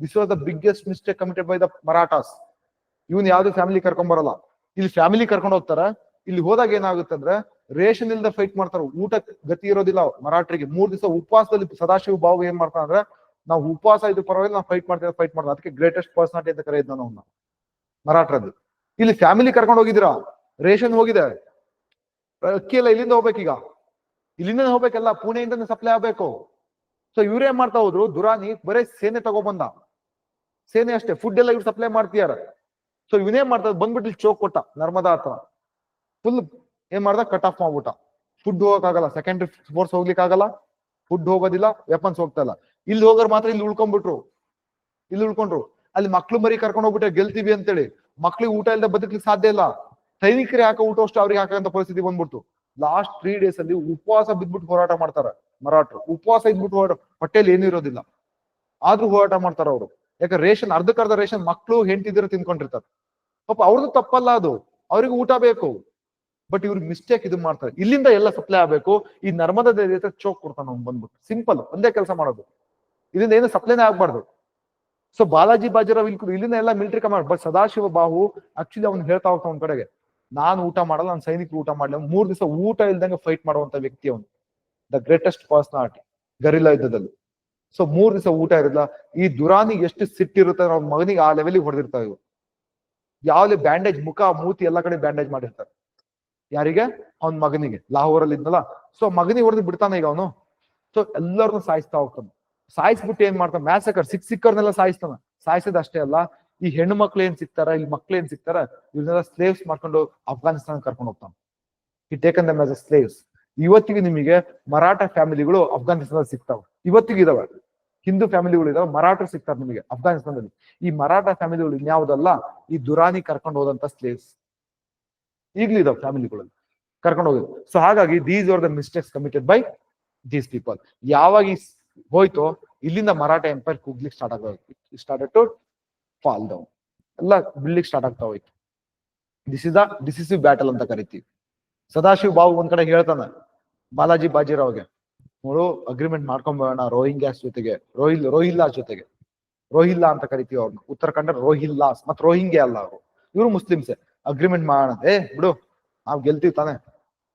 This was the biggest mistake committed by the Marathas ಇವನ್ ಯಾವ್ದು ಫ್ಯಾಮಿಲಿ ಕರ್ಕೊಂಡ್ ಬರಲ್ಲ. ಇಲ್ಲಿ ಫ್ಯಾಮಿಲಿ ಕರ್ಕೊಂಡು ಹೋಗ್ತಾರ. ಇಲ್ಲಿ ಹೋದಾಗ ಏನಾಗುತ್ತೆ ಅಂದ್ರೆ ರೇಷನ್ ಇಲ್ಲದೆ ಫೈಟ್ ಮಾಡ್ತಾರ ಊಟ ಗತಿ ಇರೋದಿಲ್ಲ ಮರಾಠರಿಗೆ. ಮೂರ್ ದಿವಸ ಉಪವಾಸದಲ್ಲಿ ಸದಾಶಿವ ಬಾಬು ಏನ್ ಮಾಡ್ತಾನೆ ಅಂದ್ರೆ, ನಾವು ಉಪವಾಸ ಇದು ಪರವಾಗಿಲ್ಲ, ನಾವು ಫೈಟ್ ಮಾಡ್ತೇವೆ ಫೈಟ್ ಮಾಡ್ತಾರೆ. ಅದಕ್ಕೆ ಗ್ರೇಟೆಸ್ಟ್ ಪರ್ಸನಾಲಿಟಿ ಅಂತ ಕರೆಯೋದು ನಾನು ಅವ್ನ, ಮರಾಠರದ್ದು. ಇಲ್ಲಿ ಫ್ಯಾಮಿಲಿ ಕರ್ಕೊಂಡು ಹೋಗಿದ್ದೀರಾ? ರೇಷನ್ ಹೋಗಿದೆ. ಅಕ್ಕಿ ಎಲ್ಲ ಇಲ್ಲಿಂದ ಹೋಗ್ಬೇಕೀಗ? ಇಲ್ಲಿಂದ ಹೋಗ್ಬೇಕಲ್ಲ ಪುಣೆಯಿಂದ ಸಪ್ಲೈ ಆಗ್ಬೇಕು. ಸೊ ಇವ್ರೇನ್ ಮಾಡ್ತಾ ಹೋದ್ರು? ದುರಾನಿ ಬರೇ ಸೇನೆ ತಗೊಬಂದ. ಸೇನೆ ಅಷ್ಟೇ ಫುಡ್ ಎಲ್ಲ ಇವ್ರು ಸಪ್ಲೈ ಮಾಡ್ತೀಯಾರ ಸೊ ಇವನೇನ್ ಮಾಡ್ತಾ ಬಂದ್ಬಿಟ್ಟು ಚೋಕ್ ಕೊಟ್ಟ, ನರ್ಮದಾ ಹತ್ರ. ಫುಲ್ ಏನ್ ಮಾಡ್ದ? ಕಟ್ ಆಫ್ ಮಾಡ್ಬಿಟ್ಟ. ಫುಡ್ ಹೋಗಕ್ಕಾಗಲ್ಲ. ಸೆಕೆಂಡ್ರಿ ಫೋರ್ಸ್ ಹೋಗ್ಲಿಕ್ಕೆ ಆಗಲ್ಲ. ಫುಡ್ ಹೋಗೋದಿಲ್ಲ ವೆಪನ್ಸ್ ಹೋಗ್ತಾ ಇಲ್ಲ. ಇಲ್ಲಿ ಹೋಗೋರು ಮಾತ್ರ ಇಲ್ಲಿ ಉಳ್ಕೊಂಡ್ಬಿಟ್ರು. ಇಲ್ಲಿ ಉಳ್ಕೊಂಡ್ರು. ಅಲ್ಲಿ ಮಕ್ಳು ಮರಿ ಕರ್ಕೊಂಡು ಹೋಗ್ಬಿಟ್ಟೆ ಗೆಲ್ತೀವಿ ಅಂತೇಳಿ. ಮಕ್ಳಿಗೆ ಊಟ ಇಲ್ಲದೆ ಬದುಕ್ಲಿಕ್ಕೆ ಸಾಧ್ಯ ಇಲ್ಲ. ಸೈನಿಕರಿಗೆ ಹಾಕೋ ಊಟ ಅಷ್ಟು ಅವ್ರಿಗೆ ಹಾಕಂತ ಪರಿಸ್ಥಿತಿ ಬಂದ್ಬಿಡ್ತು. ಲಾಸ್ಟ್ ತ್ರೀ ಡೇಸ್ ಅಲ್ಲಿ ಉಪವಾಸ ಬಿದ್ಬಿಟ್ಟು ಹೋರಾಟ ಮಾಡ್ತಾರ ಮರಾಠರು. ಉಪವಾಸ ಇದ್ಬಿಟ್ಟು ಹೋರಾಟ ಹೊಟ್ಟೆಲಿ ಏನೂ ಇರೋದಿಲ್ಲ. ಆದ್ರೂ ಹೋರಾಟ ಮಾಡ್ತಾರ ಅವರು. ಯಾಕೆ ರೇಷನ್, ಅರ್ಧಕ್ಕರ್ಧ ರೇಷನ್ ಮಕ್ಳು, ಹೆಂಡತಿದಿರ ತಿನ್ಕೊಂಡಿರ್ತಾರೆ. ಪಾಪ ಅವ್ರದ್ದು ತಪ್ಪಲ್ಲ ಅದು. ಅವ್ರಿಗೆ ಊಟ ಬೇಕು. ಬಟ್ ಇವ್ರಿಗೆ ಮಿಸ್ಟೇಕ್ ಇದು ಮಾಡ್ತಾರೆ. ಇಲ್ಲಿಂದ ಎಲ್ಲ ಸಪ್ಲೈ ಆಗಬೇಕು. ಈ ನರ್ಮದಾ ಚೋಕ್ ಕೊಡ್ತಾನ ಅವ್ನು ಬಂದ್ಬಿಟ್ಟು. ಸಿಂಪಲ್ ಒಂದೇ ಕೆಲಸ ಮಾಡೋದು. ಇದರಿಂದ ಏನು ಸಪ್ಲೈನೇ ಆಗ್ಬಾರ್ದು. ಸೊ ಬಾಲಾಜಿ ಬಾಜಿರಾವ್ ಇಲ್ಲಿ ಇಲ್ಲಿಂದ ಎಲ್ಲ ಮಿಲಿಟರಿ ಕಮಾಂಡ್ ಬಟ್ ಸದಾಶಿವ ಬಾಹು ಆಕ್ಚುಲಿ ಅವ್ನು ಹೇಳ್ತಾ ಹೋಗ್ತಾ ಒಂದ್ ಕಡೆಗೆ. ನಾನು ಊಟ ಮಾಡಲ್ಲ, ನಾನು ಸೈನಿಕರು ಊಟ ಮಾಡಲ್ಲ ಮೂರ್ ದಿವಸ ಊಟ ಇಲ್ದಂಗೆ ಫೈಟ್ ಮಾಡುವಂತ ವ್ಯಕ್ತಿ ಅವನು. ದ ಗ್ರೇಟೆಸ್ಟ್ ಪರ್ಸನಾಲಿಟಿ ಗರಿಲ್ಲ ಯುದ್ಧದಲ್ಲಿ. ಸೊ ಮೂರ್ ದಿವಸ ಊಟ ಇರಲ್ಲ ಈ ದುರಾನಿ ಎಷ್ಟು ಸಿಟ್ಟಿರುತ್ತೆ ಅವ್ನ ಮಗನಿಗೆ ಆ ಲೆವೆಲಿಗೆ ಹೊಡೆದಿರ್ತಾರೆ ಇವು ಯಾವ್ದೇ ಬ್ಯಾಂಡೇಜ್ ಮುಖ, ಮೂತಿ ಎಲ್ಲ ಕಡೆ ಬ್ಯಾಂಡೇಜ್ ಮಾಡಿರ್ತಾರೆ ಯಾರಿಗೆ? ಅವನ ಮಗನಿಗೆ. ಲಾಹೋರಲ್ಲಿ ಇದ್ನಲ್ಲ ಸೊ ಮಗನಿಗೆ ಹೊಡೆದು ಬಿಡ್ತಾನೆ ಈಗ ಅವನು. ಸೊ ಎಲ್ಲರನ್ನ ಸಾಯಿಸ್ತಾ ಹೋಗ್ತಾನೆ. ಸಾಯಿಸ್ಬಿಟ್ಟು ಏನ್ ಮಾಡ್ತಾನೆ? ಮ್ಯಾಸಕರ್ ಸಿಕ್ ಸಿಕ್ಕರ್ನೆಲ್ಲ ಸಾಯಿಸ್ತಾನ. ಸಾಯಿಸೋದ್ ಅಲ್ಲ, ಈ ಹೆಣ್ಣು ಮಕ್ಳು ಏನ್ ಸಿಗ್ತಾರ ಇಲ್ಲಿ ಮಕ್ಳು ಏನ್ ಸಿಗ್ತಾರ ಇವ್ರನ್ನೆಲ್ಲ ಸ್ಲೇವ್ಸ್ ಮಾಡ್ಕೊಂಡು ಅಫ್ಘಾನಿಸ್ತಾನ ಕರ್ಕೊಂಡು ಹೋಗ್ತಾನೆ. ಈ taken them as a slaves ಇವತ್ತಿಗೆ ನಿಮಗೆ ಮರಾಠ ಫ್ಯಾಮಿಲಿಗಳು ಅಫ್ಘಾನಿಸ್ತಾನದಲ್ಲಿ ಸಿಗ್ತಾವ. ಇವತ್ತಿಗೆ ಇದಾವೆ. ಹಿಂದೂ ಫ್ಯಾಮಿಲಿಗಳು ಇದಾವೆ. ಮರಾಠರು ಸಿಗ್ತಾರೆ ನಿಮಗೆ ಅಫ್ಘಾನಿಸ್ತಾನದಲ್ಲಿ ಈ ಮರಾಠ ಫ್ಯಾಮಿಲಿಗಳು ಇನ್ಯಾವುದಲ್ಲ? ಈ ದುರಾನಿ ಕರ್ಕೊಂಡು ಹೋದಂತ ಸ್ಲೇವ್ಸ್ ಈಗ್ಲೂ ಇದಾವೆ ಫ್ಯಾಮಿಲಿಗಳಲ್ಲಿ ಕರ್ಕೊಂಡು ಹೋಗಿದ್ರು. ಸೊ ಹಾಗಾಗಿ these are the mistakes committed by these people ಯಾವಾಗ ಹೋಯ್ತೋ, ಇಲ್ಲಿಂದ ಮರಾಠ ಎಂಪೈರ್ ಕುಗ್ಲಿಕ್ಕೆ ಸ್ಟಾರ್ಟ್ ಆಗೋದು ಸ್ಟಾರ್ಟ್ ಟು ಫಾಲ್ ಡೌನ್ ಎಲ್ಲ ಬಿಡ್ಲಿಕ್ಕೆ ಸ್ಟಾರ್ಟ್ ಆಗ್ತಾ ಹೋಯ್ತು. This is the decisive battle ಅಂತ ಕರಿತೀವಿ. ಸದಾಶಿವ್ ಬಾಬು ಒಂದ್ ಕಡೆ ಹೇಳ್ತಾನೆ, ಬಾಲಾಜಿ ಬಾಜಿರಾವ್ಗೆ ನೋಡು ಅಗ್ರಿಮೆಂಟ್ ಮಾಡ್ಕೊಂಬೋಣ ರೋಹಿಂಗ್ಯಾಸ್ ಜೊತೆಗೆ, ರೋಹಿಲ್, ರೋಹಿಲ್ಲಾಸ್ ಜೊತೆಗೆ. ರೋಹಿಲ್ಲಾ ಅಂತ ಕರಿತೀವಿ ಅವ್ರನ್ನ ಉತ್ತರ ರೋಹಿಲ್ಲಾಸ್ ಮತ್ ರೋಹಿಂಗ್ಯ ಅಲ್ಲ ಅವರು. ಇವರು ಮುಸ್ಲಿಮ್ಸೆ. ಅಗ್ರಿಮೆಂಟ್ ಮಾಡೋಣ. ಏ, ಬಿಡು. ನಾವ್ ಗೆಲ್ತೀವಿ ತಾನೆ.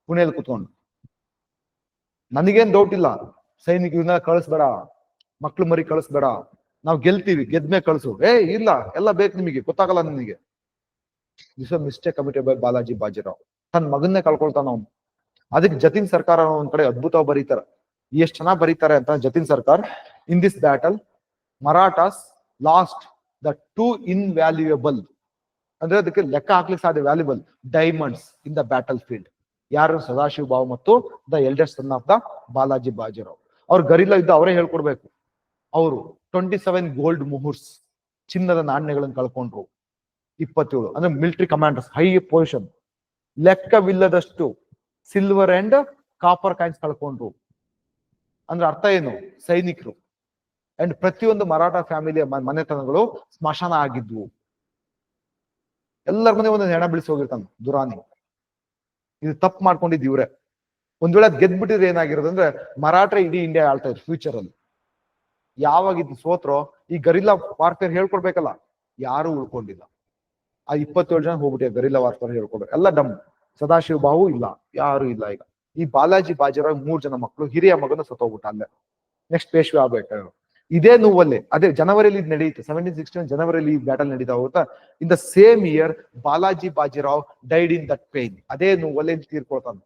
ಪುಣೆಯಲ್ಲಿ ಕುತ್ಕೊಂಡು. ನನಗೇನ್ ಡೌಟ್ ಇಲ್ಲ. ಸೈನಿಕ ಇವನ್ನ ಕಳಿಸ್ಬೇಡ. ಮಕ್ಳು ಮರಿ ಕಳಿಸ್ಬೇಡ. ನಾವ್ ಗೆಲ್ತೀವಿ. ಗೆದ್ಮೆ ಕಳ್ಸು. ಏ, ಇಲ್ಲ. ಎಲ್ಲ ಬೇಕು ನಿಮಗೆ. ಗೊತ್ತಾಗಲ್ಲ ನಿನಗೆ. This mistake committed by Balaji Bajirao ತನ್ನ ಮಗನ್ನೇ ಕಳ್ಕೊಳ್ತಾನ ಅವ್ನು. ಅದಕ್ಕೆ ಜತಿನ್ ಸರ್ಕಾರ ಒಂದ್ ಕಡೆ ಅದ್ಭುತವಾಗಿ ಬರೀತಾರ. ಎಷ್ಟ್ ಚೆನ್ನಾಗಿ ಬರೀತಾರೆ ಅಂತ Jatin Sarkar in this battle Marathas lost the two invaluable ಅಂದ್ರೆ ಅದಕ್ಕೆ ಲೆಕ್ಕ ಹಾಕ್ಲಿಕ್ಕೆ ಸಾಧ್ಯ valuable diamonds in the battle field ಯಾರು ಸದಾಶಿವ ಬಾವು ಮತ್ತು the eldest son of the Balaji Bajirao. ಅವ್ರು ಗರಿಲ್ಲ ಇದ್ದ ಅವರೇ ಹೇಳ್ಕೊಡ್ಬೇಕು. ಅವರು ಟ್ವೆಂಟಿ ಸೆವೆನ್ ಗೋಲ್ಡ್ ಮುಹೂರ್ಸ್ ಚಿನ್ನದ ನಾಣ್ಯಗಳನ್ನು ಕಳ್ಕೊಂಡ್ರು. ಇಪ್ಪತ್ತೇಳು, ಅಂದ್ರೆ ಮಿಲಿಟರಿ ಕಮಾಂಡರ್ಸ್ ಹೈ ಪೊಸಿಷನ್ ಲೆಕ್ಕವಿಲ್ಲದಷ್ಟು ಸಿಲ್ವರ್ ಅಂಡ್ ಕಾಪರ್ ಕಾಯಿನ್ಸ್ ಕಳ್ಕೊಂಡ್ರು. ಅಂದ್ರೆ ಅರ್ಥ ಏನು? ಸೈನಿಕರು. ಅಂಡ್ ಪ್ರತಿಯೊಂದು ಮರಾಠ ಫ್ಯಾಮಿಲಿಯ ಮನೆತನಗಳು ಸ್ಮಶಾನ ಆಗಿದ್ವು. ಎಲ್ಲರ ಮನೆ ಒಂದೊಂದು ಹೆಣ ಬಿಡಿಸಿ ಹೋಗಿರ್ತಾನೆ ದುರಾನಿ ಇದು ತಪ್ಪು ಮಾಡ್ಕೊಂಡಿದ್ ಇವ್ರೆ. ಒಂದ್ ವೇಳೆ ಗೆದ್ಬಿಟ್ಟಿದ್ರೆ ಏನಾಗಿರೋದು ಅಂದ್ರೆ ಮರಾಠ ಇಡೀ ಇಂಡಿಯಾ ಆಳ್ತಾ ಇದ್ರು ಫ್ಯೂಚರ್ ಅಲ್ಲಿ. ಯಾವಾಗ ಇದು ಸೋತ್ರೋ, ಈ ಗರಿಲ್ಲಾ ವಾರ್ಫೇರ್ ಹೇಳ್ಕೊಡ್ಬೇಕಲ್ಲ, ಯಾರು ಉಳ್ಕೊಂಡಿಲ್ಲ. ಆ ಇಪ್ಪತ್ತೇಳು ಜನ ಹೋಗ್ಬಿಟ್ಟಿ ಗರಿಲ್ಲಾ ವಾರ್ಫೇರ್ ಹೇಳ್ಕೊಡ್ಬೇಕು. ಎಲ್ಲ ಡಮ್ ಸದಾಶಿವ ಬಾವು ಇಲ್ಲ, ಯಾರು ಇಲ್ಲ ಈಗ. ಈ ಬಾಲಾಜಿ ಬಾಜಿರಾವ್ ಮೂರ್ ಜನ ಮಕ್ಕಳು ಹಿರಿಯ ಮಗನ ಸತ್ತೋಗ್ಬಿಟ್ಟ ಅಲ್ಲೇ. ನೆಕ್ಸ್ಟ್ ಪೇಶ್ವೆ ಆಗ್ಬೇಕು. ಇದೇ ನೋವಲ್ಲೇ ಅದೇ ಜನವರಿಯಲ್ಲಿ ಇದು ನಡೆಯುತ್ತೆ ಸೆವೆಂಟೀನ್ ಸಿಕ್ಸ್ಟೀನ್ ಜನವರಿಯಲ್ಲಿ ಈ ಬ್ಯಾಟಲ್ ನಡೀತಾ ಹೋಗುತ್ತಾ in the same year Balaji Bajirao died in that pain ಅದೇ ನೋವಲ್ಲೇ ತೀರ್ಕೊಳ್ತಾನೆ